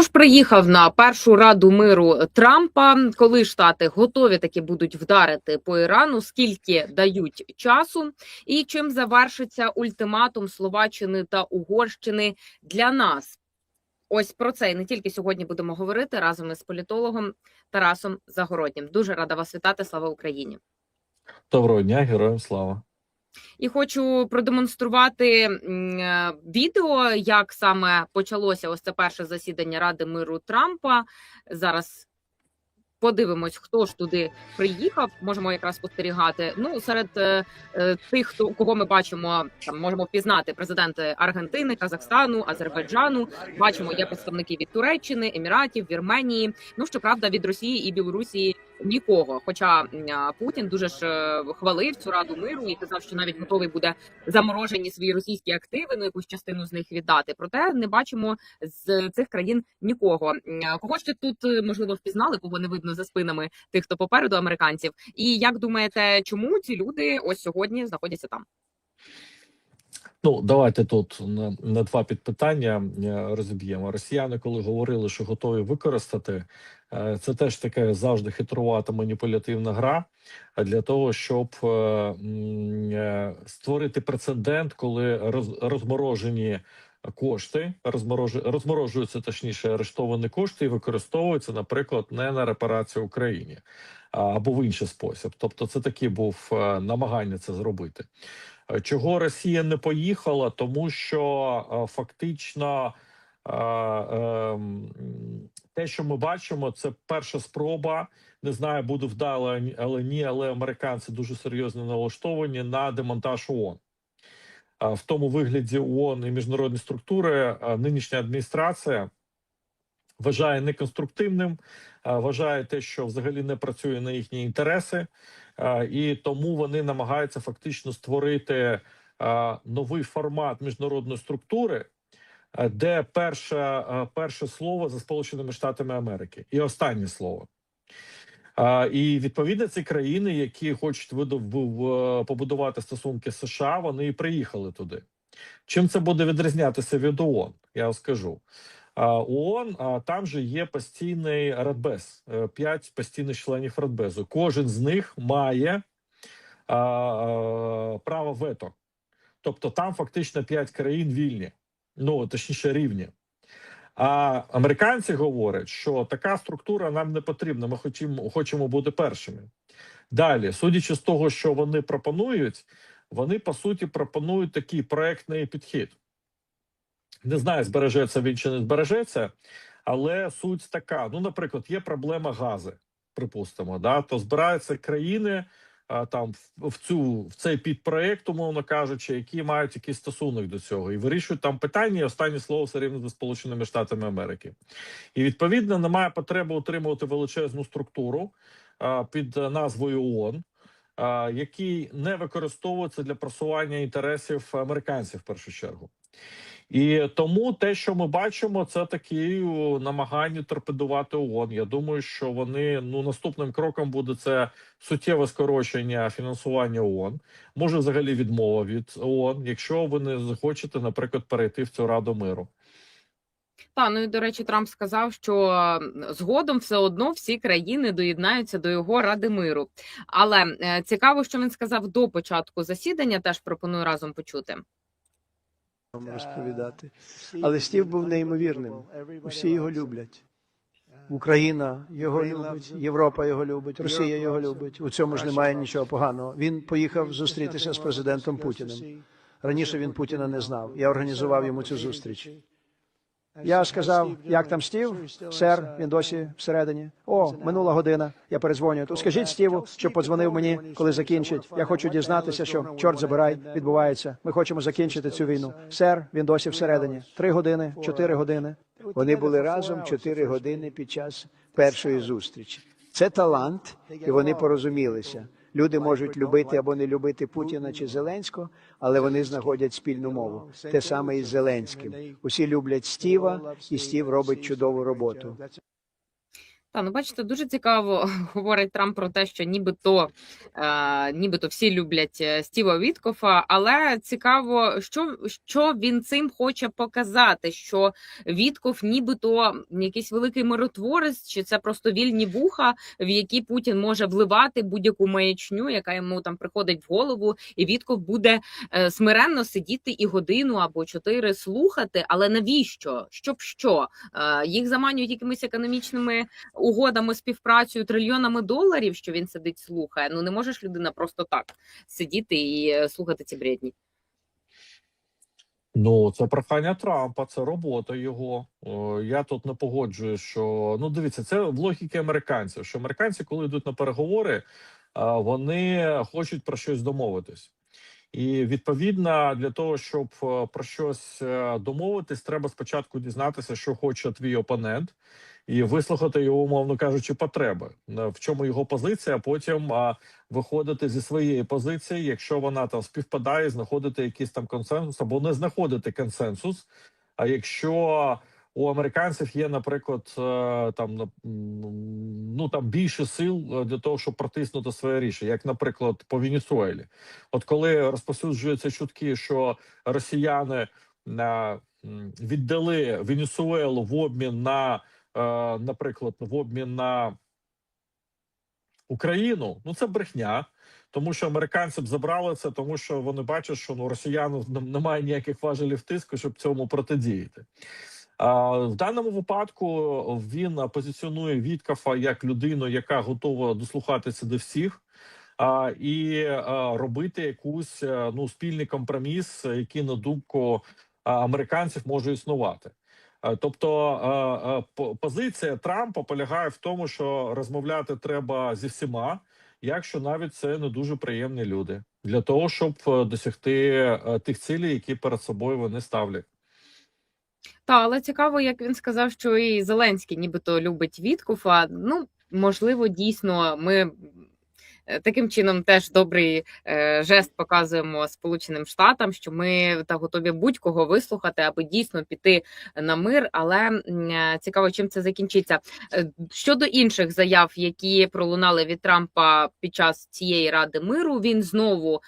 Хто ж приїхав на першу раду миру Трампа? Коли штати готові таки будуть вдарити по Ірану? Скільки дають часу? І чим завершиться ультиматум Словаччини та Угорщини для нас? Ось про це і не тільки сьогодні будемо говорити разом із політологом Тарасом Загороднім. Дуже рада вас вітати. Слава Україні! Доброго дня, героям слава. І хочу продемонструвати е, відео, як саме почалося ось це перше засідання Ради миру Трампа. Зараз подивимось, хто ж туди приїхав. Можемо якраз спостерігати. Ну, серед е, е, тих, хто кого ми бачимо, там можемо впізнати президенти Аргентини, Казахстану, Азербайджану. Бачимо, є представники від Туреччини, Еміратів, Вірменії. Ну щоправда, від Росії і Білорусі нікого. Хоча Путін дуже ж е, хвалив цю раду миру і казав, що навіть готовий буде заморожені свої російські активи, ну якусь частину з них віддати. Проте не бачимо з цих країн нікого. Кого ще тут е, можливо впізнали, кого не видно за спинами тих, хто попереду американців. І як думаєте, чому ці люди ось сьогодні знаходяться там? Ну, давайте тут на, на два підпитання е, розіб'ємо. Росіяни, коли говорили, що готові використати, е, це теж таке завжди хитрувата маніпулятивна гра для того, щоб е, створити прецедент, коли роз, розморожені кошти, розморожу, розморожуються точніше арештовані кошти і використовуються, наприклад, не на репарацію Україні або в інший спосіб. Тобто, це такі був намагання це зробити. Е, Чого Росія не поїхала? Тому що е, фактично е, ем, те, що ми бачимо, це перша спроба. Не знаю, буде вдало, але ні, але американці дуже серйозно налаштовані на демонтаж ООН. В тому вигляді ООН і міжнародні структури нинішня адміністрація вважає неконструктивним, вважає те, що взагалі не працює на їхні інтереси, і тому вони намагаються фактично створити новий формат міжнародної структури, де перше, перше слово за Сполученими Штатами Америки і останнє слово. І відповідно ці країни, які хочуть побудувати стосунки з США, вони і приїхали туди. Чим це буде відрізнятися від ООН? Я вам скажу. ООН там же є постійний Радбез, е, п'ять постійних членів Радбезу. Кожен з них має право вето. Тобто там фактично п'ять країн вільні, ну точніше рівні. А американці говорять, що така структура нам не потрібна. Ми хочемо, хочемо бути першими. Далі, судячи з того, що вони пропонують, вони по суті пропонують такий проектний підхід. Не знаю, збережеться він чи не збережеться, але суть така: ну, наприклад, є проблема гази, припустимо, да, то збираються країни там в, цю в цей підпроект, умовно кажучи, які мають якийсь стосунок до цього, і вирішують там питання. І останнє слово все рівно за Сполученими Штатами Америки. І відповідно немає потреби утримувати величезну структуру а, під назвою ООН, а, який не використовується для просування інтересів американців в першу чергу. І тому те, що ми бачимо, це такі намагання торпедувати ООН. Я думаю, що вони ну наступним кроком буде це суттєве скорочення фінансування ООН. Може, взагалі відмова від ООН, якщо ви не захочете, наприклад, перейти в цю раду миру. Та ну і до речі, Трамп сказав, що згодом все одно всі країни доєднаються до його ради миру. Але е, цікаво, що він сказав до початку засідання. Теж пропоную разом почути. Вам розповідати. Але Стів був неймовірним. Усі його люблять. Україна його любить, Європа його любить, Росія його любить. У цьому ж немає нічого поганого. Він поїхав зустрітися з президентом Путіним. Раніше він Путіна не знав. Я організував йому цю зустріч. Я сказав, як там Стів? Сер, він досі всередині. О, минула година. Я перезвоню. То скажіть Стіву, що подзвонив мені, коли закінчить. Я хочу дізнатися, що чорт забирай відбувається. Ми хочемо закінчити цю війну. Сер, він досі всередині. Три години, чотири години. Вони були разом 4 години під час першої зустрічі. Це талант, і вони порозумілися. Люди можуть любити або не любити Путіна чи Зеленського, але вони знаходять спільну мову. Те саме і з Зеленським. Усі люблять Стіва, і Стів робить чудову роботу. Та ну бачите, дуже цікаво говорить Трамп про те, що нібито, е, нібито всі люблять е, Стіва Віткофа, але цікаво, що, що він цим хоче показати, що Вітков нібито якийсь великий миротворець, чи це просто вільні вуха, в які Путін може вливати будь-яку маячню, яка йому там приходить в голову, і Вітков буде е, смиренно сидіти і годину або чотири слухати. Але навіщо? Щоб що? Е, їх заманюють якимись економічними угодами, співпрацею, трильйонами доларів, що він сидить, слухає. Ну не можеш людина просто так сидіти і е, слухати ці бредні. Ну, це прохання Трампа, це робота його. О, я тут не погоджую, що ну дивіться, це в логіки американців. Що американці, коли йдуть на переговори, вони хочуть про щось домовитись. І відповідно для того, щоб е, про щось е, домовитись, треба спочатку дізнатися, що хоче твій опонент, і вислухати його, умовно кажучи, потреби. Е, В чому його позиція, а потім виходити зі своєї позиції, якщо вона там співпадає, знаходити якийсь там консенсус або не знаходити консенсус. А якщо у американців є, наприклад, е, там ну там більше сил е, для того, щоб протиснути своє рішення, як, наприклад, по Венесуелі. От коли розповсюджуються чутки, що росіяни віддали Венесуелу в обмін на, е, наприклад, в обмін на Україну, ну це брехня. Тому що американці б забрали це, тому що вони бачать, що ну росіянам нем- немає ніяких важелів тиску, щоб цьому протидіяти. В даному випадку він позиціонує Віткафа як людину, яка готова дослухатися до всіх. І робити якусь ну спільний компроміс, який на думку американців може існувати. Тобто а, а, по- позиція Трампа полягає в тому, що розмовляти треба зі всіма, якщо навіть це не дуже приємні люди, для того, щоб е, досягти е, тих цілей, які перед собою вони ставлять. Та але цікаво, як він сказав, що і Зеленський нібито любить Віткуфа. Ну можливо, дійсно, ми таким чином теж добрий е, жест показуємо Сполученим Штатам, що ми та готові будь-кого вислухати, аби дійсно піти на мир. Але е, цікаво, чим це закінчиться. Е, Щодо інших заяв, які пролунали від Трампа під час цієї ради миру, він знову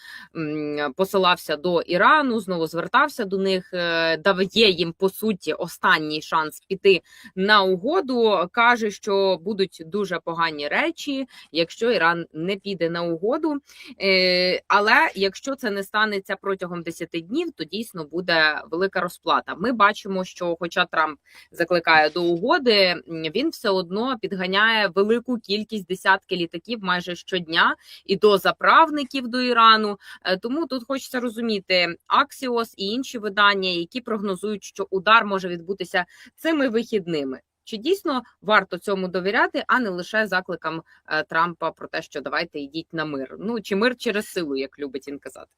посилався до Ірану, знову звертався до них, е, дає їм по суті останній шанс піти на угоду. каже, що будуть дуже погані речі, якщо Іран не піде на угоду. Е, Але якщо це не станеться протягом 10 днів, то дійсно буде велика розплата. Ми бачимо, що, хоча Трамп закликає до угоди, він все одно підганяє велику кількість десятки літаків майже щодня і до заправників до Ірану. Е, Тому тут хочеться розуміти Axios і інші видання, які прогнозують, що удар може відбутися цими вихідними. Чи дійсно варто цьому довіряти, а не лише закликам е, Трампа про те, що давайте йдіть на мир? Ну чи мир через силу, як любить він казати?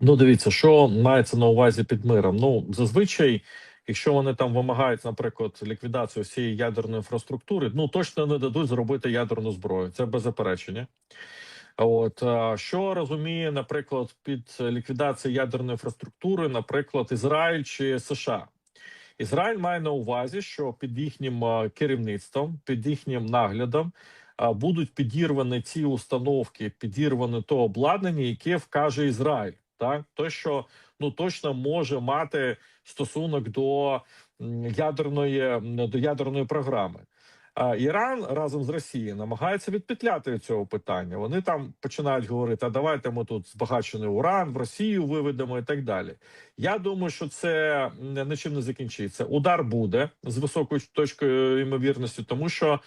Ну, дивіться, що мається на увазі під миром. Ну, зазвичай, якщо вони там вимагають, наприклад, ліквідацію всієї ядерної інфраструктури, ну точно не дадуть зробити ядерну зброю. Це без заперечення. От що розуміє, наприклад, під ліквідацією ядерної інфраструктури, наприклад, Ізраїль чи США. Ізраїль має на увазі, що під їхнім керівництвом, під їхнім наглядом будуть підірвані ці установки, підірване то обладнання, яке вкаже Ізраїль. Так, то що ну точно може мати стосунок до ядерної до ядерної програми. Іран разом з Росією намагається відпетляти від цього питання. Вони там починають говорити: а давайте ми тут збагачений уран в Росію виведемо і так далі. Я думаю, що це нічим не закінчиться. Удар буде з високою точкою ймовірності, тому що.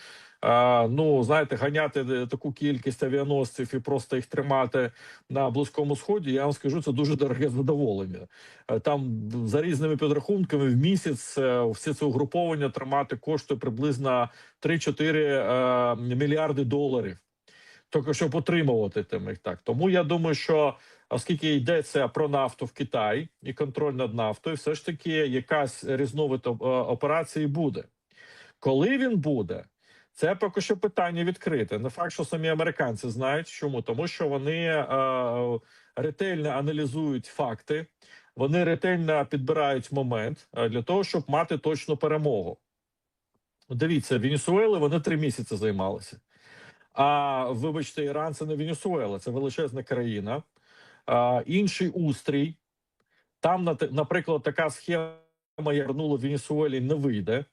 Ну, знаєте, ганяти е, таку кількість авіаносців і просто їх тримати на близькому сході. Я вам скажу, це дуже дороге задоволення. Е, Там за різними підрахунками в місяць е, все це угруповання тримати коштує приблизно 3-4 е, мільярди доларів. Тільки щоб отримувати тим їх так. Тому я думаю, що оскільки йдеться про нафту в Китай і контроль над нафтою, все ж таки якась різновид операції буде. Коли він буде, це поки що питання відкрите. Не факт, що самі американці знають, чому тому, що вони е, ретельно аналізують факти, вони ретельно підбирають момент е, для того, щоб мати точну перемогу. Дивіться, Венесуели вони три місяці займалися. А вибачте, Іран це не Венесуела, це величезна країна. А, інший устрій. Там, наприклад, така схема, як в Венесуелі, не вийде.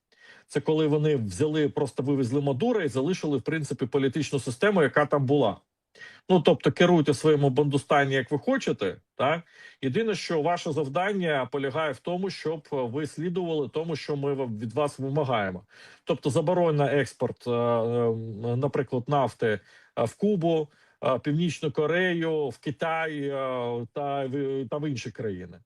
Це коли вони взяли, просто вивезли Мадура і залишили, в принципі, політичну систему, яка там була. Ну тобто, керуйте своєму бандустані, як ви хочете. Так єдине, що ваше завдання полягає в тому, щоб ви слідували тому, що ми від вас вимагаємо. Тобто, заборона на експорт, е, е, наприклад, нафти е, в Кубу, Північну Корею, в Китай та та в інші країни.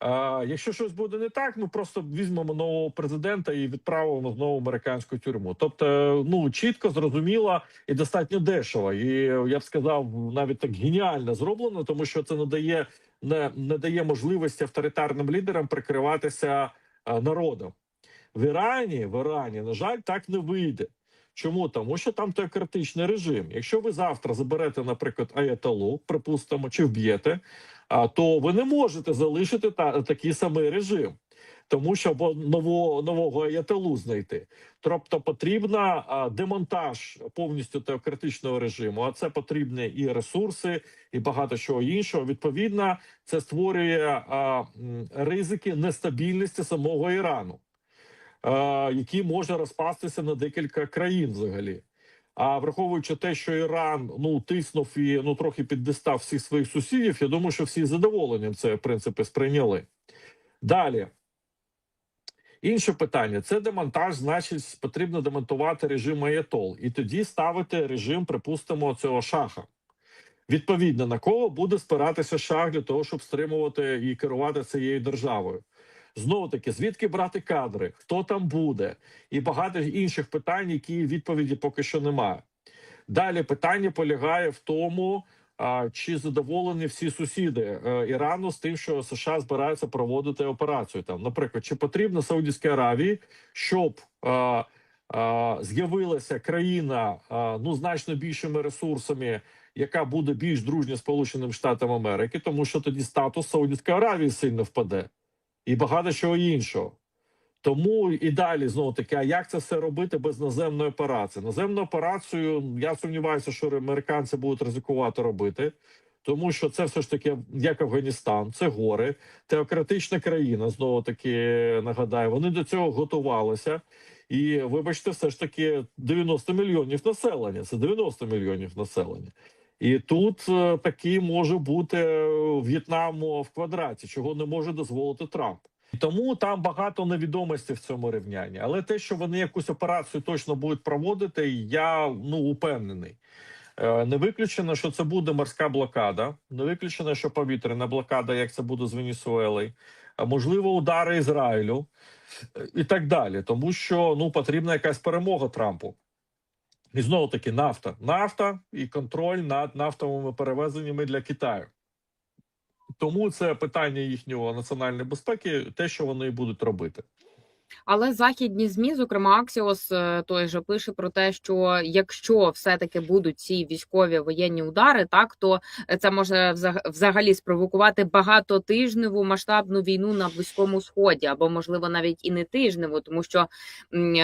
А, якщо щось буде не так, ми просто візьмемо нового президента і відправимо знову американську тюрму. Тобто, ну чітко зрозуміло і достатньо дешево. І я б сказав, навіть так геніально зроблено, тому що це надає не, не дає можливості авторитарним лідерам прикриватися народом. В Ірані, в Ірані, на жаль, так не вийде. Чому? Тому що там теократичний режим. Якщо ви завтра заберете, наприклад, аятолу, припустимо, чи вб'єте, то ви не можете залишити та, такий самий режим, тому що або нового, нового аятолу знайти. Тобто потрібна демонтаж повністю теократичного режиму, а це потрібні і ресурси, і багато чого іншого. Відповідно, це створює а, ризики нестабільності самого Ірану, який може розпастися на декілька країн взагалі. А враховуючи те, що Іран ну тиснув і ну трохи піддистав всіх своїх сусідів, я думаю, що всі задоволенням це в принципі сприйняли. Далі. Інше питання: це демонтаж, значить, потрібно демонтувати режим Аятол, і тоді ставити режим, припустимо, цього шаха. Відповідно, на кого буде спиратися шах для того, щоб стримувати і керувати цією державою. Знову таки, звідки брати кадри, хто там буде, і багато інших питань, які відповіді поки що немає. Далі питання полягає в тому, чи задоволені всі сусіди е, Ірану з тим, що США збираються проводити операцію. Там, наприклад, чи потрібно Саудівській Аравії, щоб з'явилася країна ну значно більшими ресурсами, яка буде більш дружня Сполученим Штатам Америки, тому що тоді статус Саудівської Аравії сильно впаде і багато чого іншого. Тому і далі знову таки, а як це все робити без наземної операції? Наземну операцію я сумніваюся, що американці будуть ризикувати робити, тому що це все ж таки як Афганістан, це гори, теократична країна. Знову таки нагадаю, вони до цього готувалися. І вибачте, все ж таки 90 мільйонів населення. Це 90 мільйонів населення. І тут е, такий може бути е, В'єтнам в квадраті, чого не може дозволити Трамп. Тому там багато невідомостей в цьому рівнянні. Але те, що вони якусь операцію точно будуть проводити, я ну упевнений. Е, Не виключено, що це буде морська блокада, не виключено, що повітряна блокада, як це буде з Венесуелою, можливо, удари Ізраїлю і так далі. Тому що ну потрібна якась перемога Трампу. І знову таки нафта, нафта і контроль над нафтовими перевезеннями для Китаю. Тому це питання їхнього національної безпеки, те, що вони будуть робити. Але західні змі, зокрема Аксіос, е, той же пише про те, що якщо все-таки будуть ці військові воєнні удари, так то це може взагалі спровокувати багатотижневу масштабну війну на близькому сході, або можливо навіть і не тижневу, тому що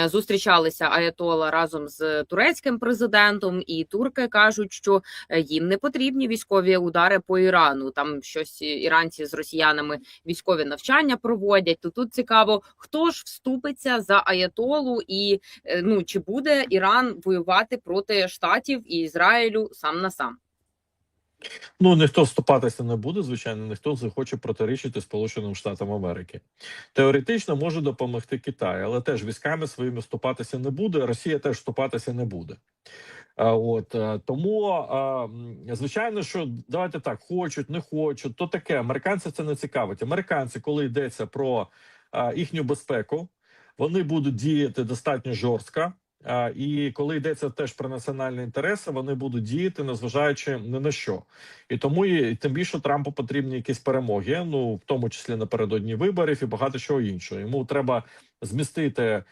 зустрічалися Аятола разом з турецьким президентом, і турки кажуть, що е, їм не потрібні військові удари по Ірану. Там щось іранці з росіянами військові навчання проводять. То тут цікаво, хто ж вступиться за Аятолу, і е, ну чи буде Іран воювати проти штатів і Ізраїлю сам на сам. Ну ніхто вступатися не буде, звичайно, ніхто захоче протирічити Сполученим Штатам Америки. Теоретично може допомогти Китай, але теж військами своїми вступатися не буде. Росія теж вступатися не буде. А, От е, тому, звичайно, що давайте так, хочуть, не хочуть, то таке. Американців це не цікавить. Американці, коли йдеться про їхню безпеку, вони будуть діяти достатньо жорстко. І коли йдеться теж про національні інтереси, вони будуть діяти, незважаючи ні на що. І тому і тим більше Трампу потрібні якісь перемоги, ну в тому числі напередодні виборів і багато чого іншого. Йому треба змістити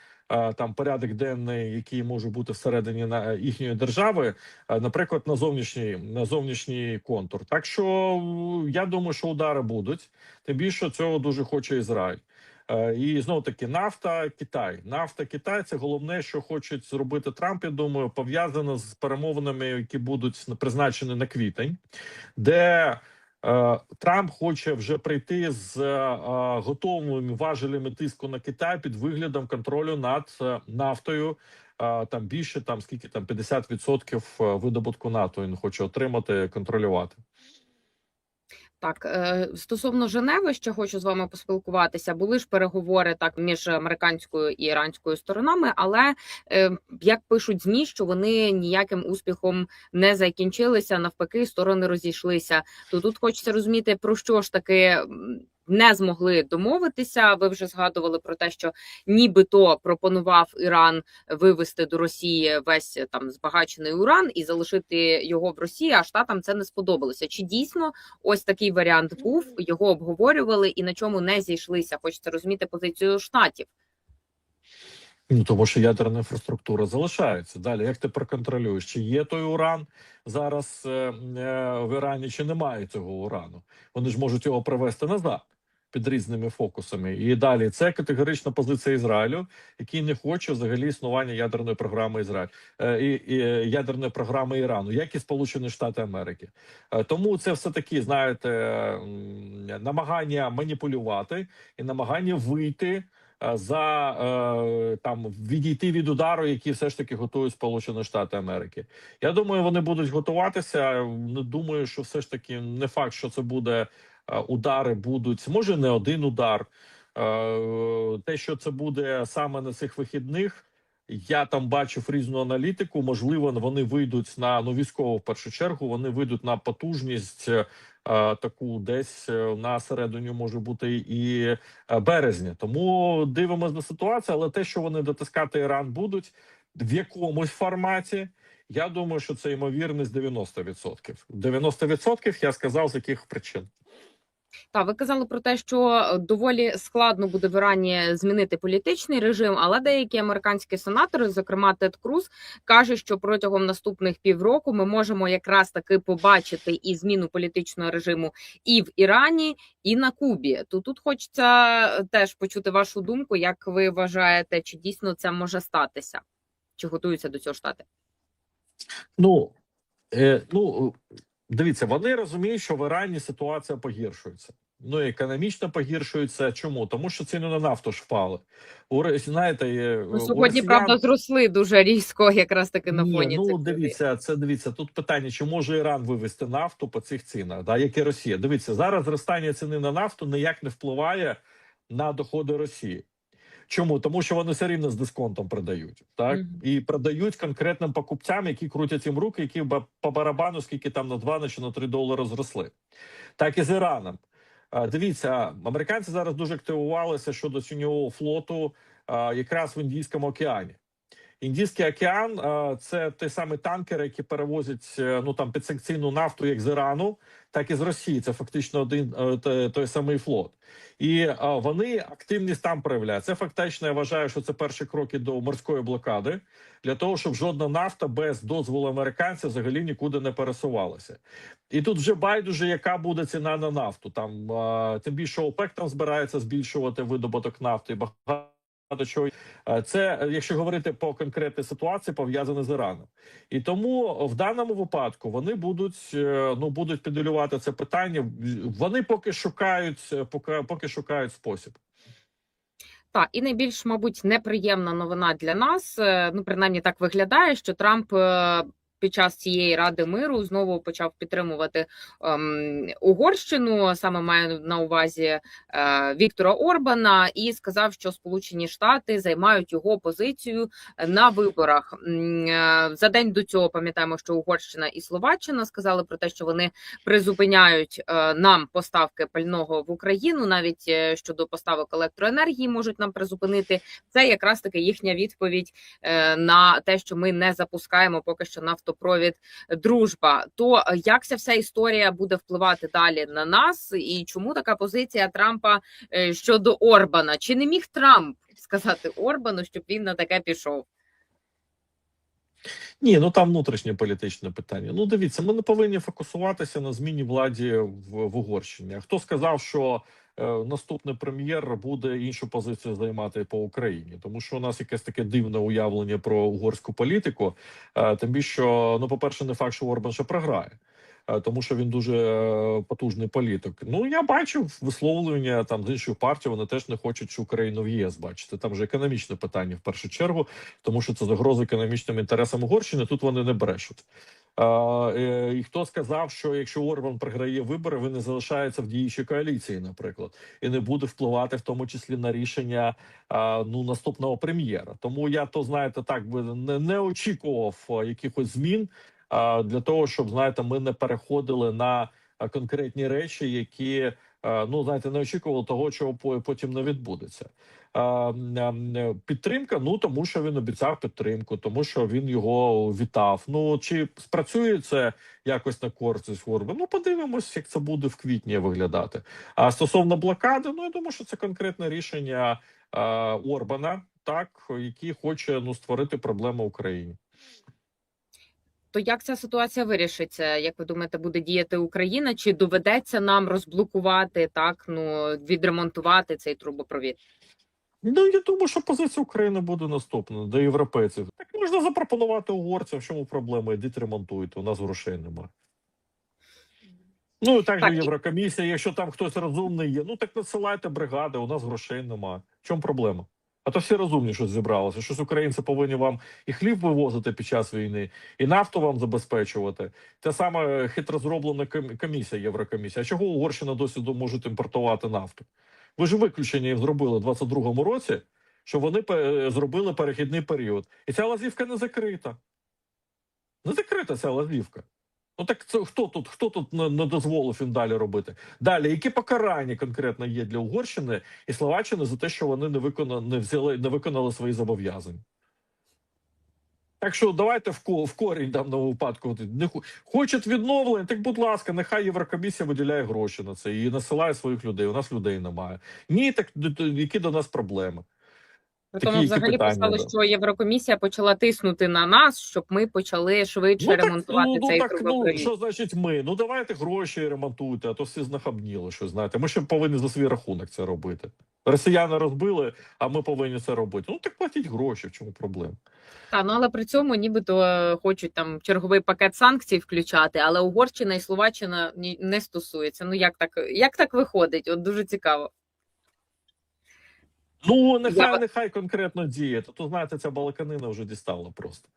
там порядок денний, який може бути всередині на їхньої держави, наприклад, на зовнішній на зовнішній контур. Так що я думаю, що удари будуть. Тим більше цього дуже хоче Ізраїль. Е, І знову таки нафта Китай. Нафта Китай це головне, що хочуть зробити Трамп. Я думаю, пов'язано з перемовинами, які будуть призначені на квітень, де е, Трамп хоче вже прийти з е, готовими важелями тиску на Китай під виглядом контролю над нафтою. Там більше там скільки там 50% видобутку НАТО він хоче отримати, контролювати. Так, е, стосовно Женеви, ще хочу з вами поспілкуватися. Були ж переговори так між американською і іранською сторонами, але е, як пишуть змі, що вони ніяким успіхом не закінчилися. Навпаки, сторони розійшлися. То тут хочеться розуміти, про що ж таки не змогли домовитися. Ви вже згадували про те, що нібито пропонував Іран вивести до Росії весь там збагачений уран і залишити його в Росії. А штатам це не сподобалося. Чи дійсно ось такий варіант був? Його обговорювали і на чому не зійшлися? Хочеться розуміти позицію штатів. Ну тому що ядерна інфраструктура залишається далі. Як ти проконтролюєш, чи є той уран зараз е, е, в Ірані, чи немає цього урану? Вони ж можуть його привести назад під різними фокусами. І далі це категорична позиція Ізраїлю, який не хоче взагалі існування ядерної програми Ізраїль е, і, і е, ядерної програми Ірану, як і Сполучені Штати Америки. Е, тому це все таки, знаєте, намагання маніпулювати і намагання вийти за там відійти від удару, який все ж таки готують Сполучені Штати Америки. Я думаю, вони будуть готуватися. Не думаю, що все ж таки не факт, що це буде удари, будуть може не один удар. Е, Те, що це буде саме на цих вихідних. Я там бачив різну аналітику. Можливо, вони вийдуть на ну військово в першу чергу. Вони вийдуть на потужність е, таку, десь е, на середині може бути і е, березня. Тому дивимось на ситуацію. Але те, що вони дотискати Іран будуть в якомусь форматі, я думаю, що це ймовірність 90%. 90% я сказав з яких причин. Та ви казали про те, що е, доволі складно буде в Ірані змінити політичний режим, але деякі американські сенатори, зокрема Тед Круз, каже, що протягом наступних півроку ми можемо якраз таки побачити і зміну політичного режиму і в Ірані, і на Кубі. То тут хочеться е, теж почути вашу думку, як ви вважаєте, чи дійсно це може статися, чи готуються до цього штати? Ну, е, ну дивіться, вони розуміють, що в Ірані ситуація погіршується. Ну, економічно погіршується. Чому? Тому що ціни на нафту ж впали. У знаєте, е, Ну, у сьогодні росіян- правда зросли дуже різко, якраз таки на Ні, фоні ну цих подій. дивіться, це дивіться. Тут питання: чи може Іран вивести нафту по цих цінах, да, як і Росія. Дивіться, зараз зростання ціни на нафту ніяк не впливає на доходи Росії. Чому? Тому що вони все рівно з дисконтом продають, так Мгм. і продають конкретним покупцям, які крутять їм руки, які по барабану, скільки там на 2 чи на 3 долари зросли. Так і з Іраном. А, Дивіться, американці зараз дуже активувалися щодо тіньового флоту якраз в Індійському океані. Індійський океан це той самий танкер, які перевозять е, ну там підсанкційну нафту як з Ірану, так і з Росії. Це фактично один е, той самий флот. І вони активність там проявляють. Це фактично я вважаю, що це перші кроки до морської блокади для того, щоб жодна нафта без дозволу американців взагалі нікуди не пересувалася. І тут вже байдуже, яка буде ціна на нафту. Там тим більше ОПЕК там збирається збільшувати видобуток нафти. Багато багато чого. Е, Це, е, якщо говорити по конкретній ситуації, пов'язане з Іраном. І тому в даному випадку вони будуть е, ну будуть підолювати це питання. Вони поки шукають, поки, поки шукають спосіб. Так, і найбільш, мабуть, неприємна новина для нас. Ну, принаймні так виглядає, що Трамп під час цієї ради миру знову почав підтримувати ем, Угорщину, саме маю на увазі е, Віктора Орбана, і сказав, що Сполучені Штати займають його позицію на виборах. Е, За день до цього пам'ятаємо, що Угорщина і Словаччина сказали про те, що вони призупиняють е, нам поставки пального в Україну, навіть е, щодо поставок електроенергії можуть нам призупинити. Це якраз таки їхня відповідь на те, що ми не запускаємо поки що нафтопровід дружба. То е, як ця вся історія буде впливати далі на нас, і чому така позиція Трампа е, щодо Орбана? Чи не міг Трамп сказати Орбану, щоб він на таке пішов? Ні, ну там внутрішнє політичне питання. Ну дивіться, ми не повинні фокусуватися на зміні владі в, в Угорщині. Хто сказав, що е, наступний прем'єр буде іншу позицію займати по Україні, тому що у нас якесь таке дивне уявлення про угорську політику. Е, Тим більше, ну, по-перше, не факт, що Орбан ще програє. Е, Тому що він дуже е, потужний політик. Ну я бачив висловлення там з інших партій. Вони теж не хочуть що Україну в ЄС бачити. Там вже економічне питання в першу чергу, тому що це загроза економічним інтересам Угорщини. Тут вони не брешуть. Е, і хто сказав, що якщо Орбан програє вибори, він не залишається в діючій коаліції, наприклад, і не буде впливати в тому числі на рішення ну наступного прем'єра. Тому я то знаєте, так би не, очікував якихось змін для того, щоб знаєте, ми не переходили на конкретні речі, які ну знаєте, не очікували того, чого по- потім не відбудеться. М, Підтримка, ну тому що він обіцяв підтримку, тому що він його вітав. Ну чи спрацює це якось на користь Орбана? Ну подивимось, як це буде в квітні виглядати. А стосовно блокади, ну я думаю, що це конкретне рішення а, Орбана, так який хоче ну створити проблему Україні. То як ця ситуація вирішиться? Як ви думаєте, буде діяти Україна? Чи доведеться нам розблокувати так, ну відремонтувати цей трубопровід? Ну я думаю, що позиція України буде наступна до європейців. Так можна запропонувати угорцям, в чому проблема? Ідіть ремонтуйте. У нас грошей немає. Ну так, Так, же Єврокомісія, якщо там хтось розумний є, ну так надсилайте бригади, у нас грошей немає. В чому проблема? А то всі розумні, що зібралося. Щось українці повинні вам і хліб вивозити під час війни, і нафту вам забезпечувати. Те саме хитро зроблена комісія, Єврокомісія. А чого Угорщина досі до- можуть імпортувати нафту? Ви ж виключення зробили в 22-му році, що вони зробили перехідний період. І ця лазівка не закрита. Не закрита ця лазівка. Ну так це хто тут, хто тут не, дозволив їм далі робити? Далі, які покарання конкретно є для Угорщини і Словаччини за те, що вони не виконали, не взяли, не виконали свої зобов'язання? Так що давайте в, ко- в корінь даному випадку. Не хочуть відновлення, так будь ласка, нехай Єврокомісія виділяє гроші на це і насилає своїх людей. У нас людей немає. Ні, так які до нас проблеми? При тому взагалі питання, писали, да. що Єврокомісія почала тиснути на нас, щоб ми почали швидше Ну, так, ремонтувати ну, ну, цей так, ну, що значить ми? Ну давайте гроші ремонтуйте, а то всі знахабніли, що знаєте. Ми ще повинні за свій рахунок це робити. Росіяни розбили, а ми повинні це робити. Ну так платіть гроші, в чому проблема? Та ну але при цьому нібито е, хочуть там черговий пакет санкцій включати, але Угорщина і Словаччина ні- не стосується. Ну як так, як так виходить? От дуже цікаво. Ну нехай Я- нехай конкретно діє. То, то знаєте, ця балаканина вже дістала просто.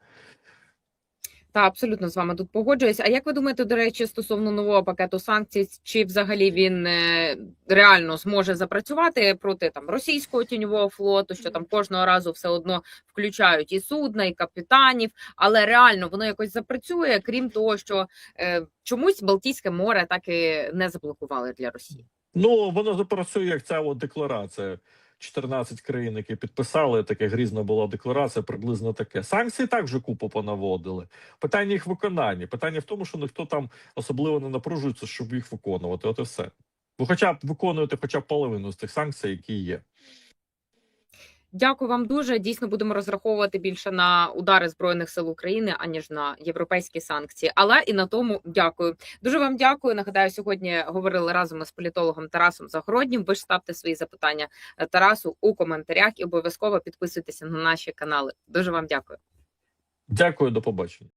Та абсолютно з вами тут погоджуюсь. А як ви думаєте, до речі, стосовно нового пакету санкцій, чи взагалі він е, реально зможе запрацювати проти там російського тіньового флоту, що там кожного разу все одно включають і судна, і капітанів, але реально воно якось запрацює, крім того, що е, чомусь Балтійське море так і не заблокували для Росії. Ну воно запрацює як ця от декларація. 14 країн, які підписали, таке грізна була декларація, приблизно таке. Санкції також купу понаводили. Питання їх виконання. Питання в тому, що ніхто там особливо не напружується, щоб їх виконувати. От і все. Ви хоча б виконуєте хоча б половину з тих санкцій, які є. Дякую вам дуже. Дійсно будемо розраховувати більше на удари збройних сил України аніж на європейські санкції. Але і на тому дякую. Дуже вам дякую. Нагадаю, сьогодні говорили разом із політологом Тарасом Загороднім. Ви ж ставте свої запитання е, Тарасу у коментарях і обов'язково підписуйтеся на наші канали. Дуже вам дякую. Дякую, до побачення.